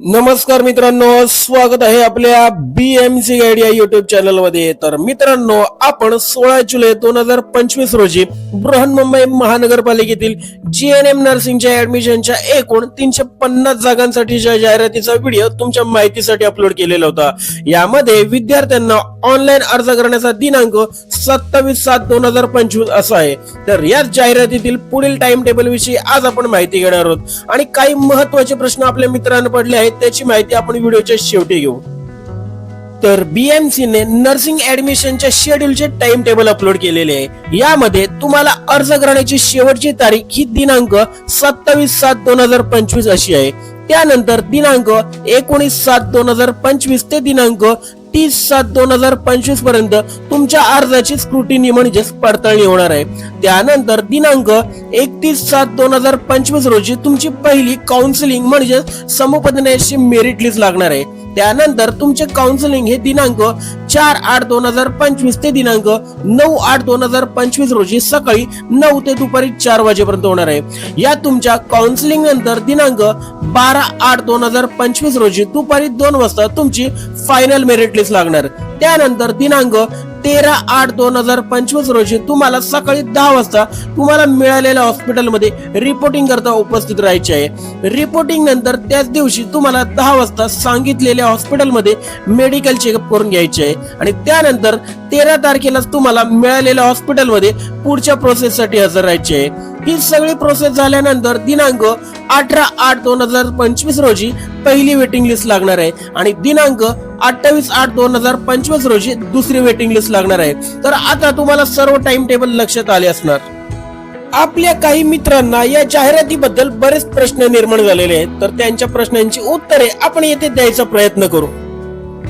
नमस्कार मित्रांनो स्वागत आहे आपल्या बीएमसी गाईड या युट्यूब चॅनलमध्ये तर मित्रांनो आपण सोळा जुलै दोन हजार पंचवीस रोजी बृहन्मुंबई महानगरपालिकेतील जी एन एम नर्सिंगच्या ऍडमिशनच्या एकूण तीनशे पन्नास जागांसाठीच्या जाहिरातीचा व्हिडिओ तुमच्या माहितीसाठी अपलोड केलेला होता. यामध्ये विद्यार्थ्यांना ऑनलाईन अर्ज करण्याचा दिनांक सत्तावीस सात दोन हजार पंचवीस असा आहे. तर या जाहिरातीतील पुढील टाइम टेबल विषयी आज आपण माहिती घेणार आहोत. आणि काही महत्त्वाचे प्रश्न आपल्या मित्रांना पडले आहेत त्याची माहिती आपण व्हिडिओच्या शेवटी घेऊ. तर बीएमसीने नर्सिंग ऍडमिशनच्या शेड्यूलचे टाइम टेबल अपलोड केलेले आहे. यामध्ये तुम्हाला अर्ज करण्याची शेवटची तारीख ही दिनांक सत्तावीस सात दोन हजार पंचवीस अशी आहे. त्यानंतर दिनांक एकोणीस सात दोन हजार पंचवीस ते दिनांक तीस सात दोन हजार पंचवीसपर्यंत तुमच्या अर्जाची स्क्रुटिनी म्हणजेच पडताळणी होणार आहे. त्यानंतर दिनांक एकतीस सात दोन हजार पंचवीस रोजी तुमची पहिली काउन्सिलिंग म्हणजे समुपदेशनाची मेरिट लिस्ट लागणार आहे. त्यानंतर तुमचे काउन्सिलिंग हे दिनांक चार आठ दोन हजार पंचवीस ते दिनांक नऊ आठ दोन हजार पंचवीस रोजी सकाळी नऊ ते दुपारी चार वाजेपर्यंत होणार आहे. या तुमच्या काउन्सिलिंग नंतर दिनांक बारा आठ दोन हजार पंचवीस रोजी दुपारी दोन वाजता तुमची फायनल मेरिट लिस्ट लागणार. त्यानंतर दिनांक तेरा आठ दोन हजार पंचवीस रोजी तुम्हाला सकाळी दहा वाजता तुम्हाला मिळालेल्या हॉस्पिटलमध्ये रिपोर्टिंग करता उपस्थित राहायचे आहे. रिपोर्टिंग नंतर त्याच दिवशी तुम्हाला दहा वाजता सांगितलेल्या हॉस्पिटलमध्ये मेडिकल चेकअप करून घ्यायचे आहे. आणि त्यानंतर तेरा तारखेलाच तुम्हाला मिळालेल्या हॉस्पिटलमध्ये पुढच्या प्रोसेससाठी हजर राहायचे आहे. ही सगळी प्रोसेस झाल्यानंतर दिनांक अठरा आठ दोन हजार पंचवीस रोजी पहिली वेटिंग लिस्ट लागणार आहे. आणि दिनांक अठ्ठावीस आठ दोन हजार पंचवीस रोजी दुसरी वेटिंग लिस्ट लागणार आहे. तर आता तुम्हाला सर्व टाइम टेबल लक्षात आले असणार. आपल्या काही मित्रांना या जाहिरातीबद्दल बरेच प्रश्न निर्माण झालेले आहेत. तर त्यांच्या प्रश्नांची उत्तरे आपण येथे द्यायचा प्रयत्न करू.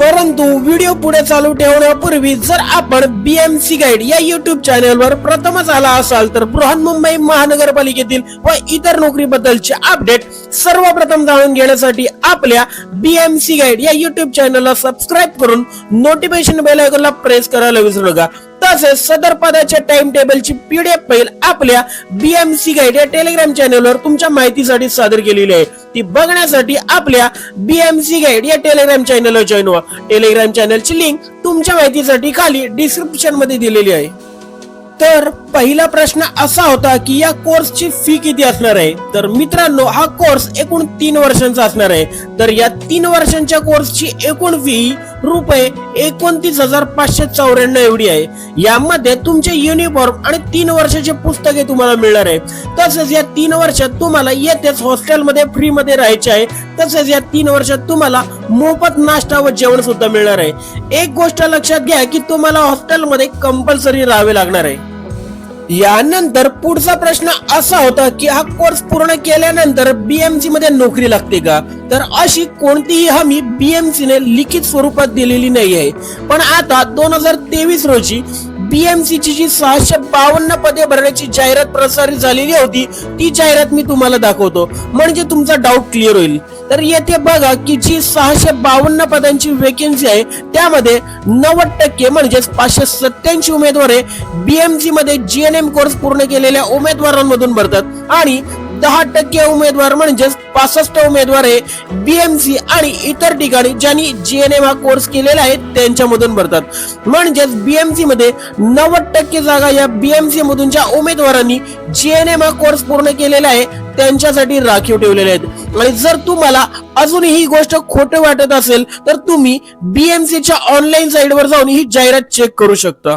परंतु व्हिडिओ पुढे चालू ठेवण्यापूर्वी जर आपण बीएमसी गाईड या युट्यूब चॅनलवर प्रथमच आला असाल तर बृहन्मुंबई महानगरपालिकेतील व इतर नोकरीबद्दलचे अपडेट सर्वप्रथम जाणून घेण्यासाठी आपल्या बीएमसी गाईड या युट्यूब चॅनलला सबस्क्राईब करून नोटिफिकेशन बेल आयकॉनला प्रेस करायला विसरू नका. तसेच सदर पदाच्या टाइम टेबलची पीडीएफ फाईल आपल्या बीएमसी गाईड या टेलिग्राम चॅनलवर तुमच्या माहितीसाठी सादर केलेली आहे. ती बघण्यासाठी आपल्या बीएमसी गाईड या टेलिग्राम चॅनलवर जॉईन व्हा. टेलिग्राम चॅनलची लिंक तुमच्या माहितीसाठी खाली डिस्क्रिप्शनमध्ये दिलेली आहे. तर पहिला प्रश्न असा होता की या कोर्सची फी किती असणार आहे? तर मित्रांनो हा कोर्स एकूण तीन वर्षांचा असणार आहे. तर या तीन वर्षांच्या कोर्सची एकूण फी रुपये एकोणतीस हजार पाचशे चौऱ्याण्णव एवढी आहे. यामध्ये तुमचे युनिफॉर्म आणि तीन वर्षाचे पुस्तके तुम्हाला मिळणार आहे. तसेच या तीन वर्षात तुम्हाला येथेच हॉस्टेलमध्ये फ्रीमध्ये राहायचे आहे. तसेच या तीन वर्षात तुम्हाला मोफत नाश्ता व जेवण सुद्धा मिळणार आहे. एक गोष्ट लक्षात घ्या की तुम्हाला हॉस्टेलमध्ये कंपल्सरी राहावे लागणार आहे. यानंतर पुढचा प्रश्न असा होता की हा कोर्स पूर्ण केल्यानंतर बीएमसी मध्ये नोकरी लागते का? तर अशी कोणतीही हमी बीएमसी ने लिखित स्वरूपात दिलेली नाही आहे पण आता दोन हजार तेवीस रोजी बीएमसीची जी सहाशे बावन्न पदे भरण्याची जाहिरात प्रसारित झालेली होती ती जाहिरात मी तुम्हाला दाखवतो. म्हणजे तुमचा डाऊट क्लिअर होईल. तर येथे बघा की जी सहाशे बावन्न पदांची वेकेन्सी आहे त्यामध्ये नव्वद टक्के म्हणजेच पाचशे सत्याऐंशी उमेदवार बीएमसी मध्ये जीएनएम कोर्स पूर्ण केलेल्या उमेदवारांमधून भरतात. आणि दहा टक्के उमेदवार म्हणजेच पासष्ट उमेदवार हे बीएमसी आणि इतर ठिकाणी ज्यांनी जीएनएम हा कोर्स केलेला आहे त्यांच्यामधून भरतात. म्हणजेच बीएमसी मध्ये नव्वद टक्के जागा या बीएमसी मधून ज्या उमेदवारांनी जीएनएम हा कोर्स पूर्ण केलेला आहे त्यांच्यासाठी राखीव ठेवलेले आहेत. आणि जर तुम्हाला अजूनही ही गोष्ट खोट वाटत असेल तर तुम्ही बीएमसी च्या ऑनलाईन साईटवर जाऊन ही जाहिरात चेक करू शकता.